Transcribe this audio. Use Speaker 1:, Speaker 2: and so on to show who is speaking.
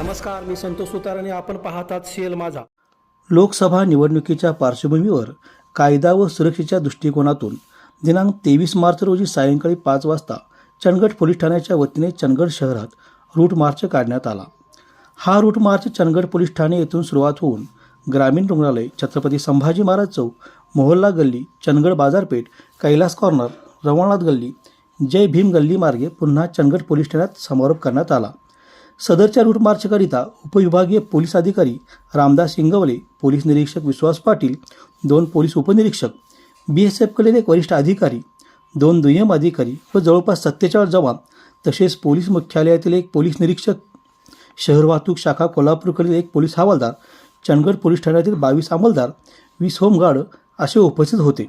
Speaker 1: नमस्कार मी संतोष सुतार आणि आपण पाहतात शेल माझा.
Speaker 2: लोकसभा निवडणुकीच्या पार्श्वभूमीवर कायदा व सुरक्षेच्या दृष्टिकोनातून दिनांक तेवीस मार्च रोजी सायंकाळी पाच वाजता चंदगड पोलीस ठाण्याच्या वतीने चंदगड शहरात रूट मार्च काढण्यात आला. हा रूट मार्च चंदगड पोलीस ठाणे येथून सुरुवात होऊन ग्रामीण रुग्णालय छत्रपती संभाजी महाराज चौक मोहल्ला गल्ली चंदगड बाजारपेठ कैलास कॉर्नर रवळनाथ गल्ली जय भीम गल्ली मार्गे पुन्हा चंदगड पोलीस ठाण्यात समारोप करण्यात आला. सदरच्या रूट मार्चकरिता उपविभागीय पोलीस अधिकारी रामदास इंगवले पोलीस निरीक्षक विश्वास पाटील दोन पोलीस उपनिरीक्षक बी एस एफकडील एक वरिष्ठ अधिकारी दोन दुय्यम अधिकारी व जवळपास सत्तेचाळीस जवान तसेच पोलीस मुख्यालयातील एक पोलीस निरीक्षक शहर वाहतूक शाखा कोल्हापूरकडील एक पोलीस हवालदार चंदगड पोलीस ठाण्यातील बावीस अंमलदार वीस होमगार्ड असे उपस्थित होते.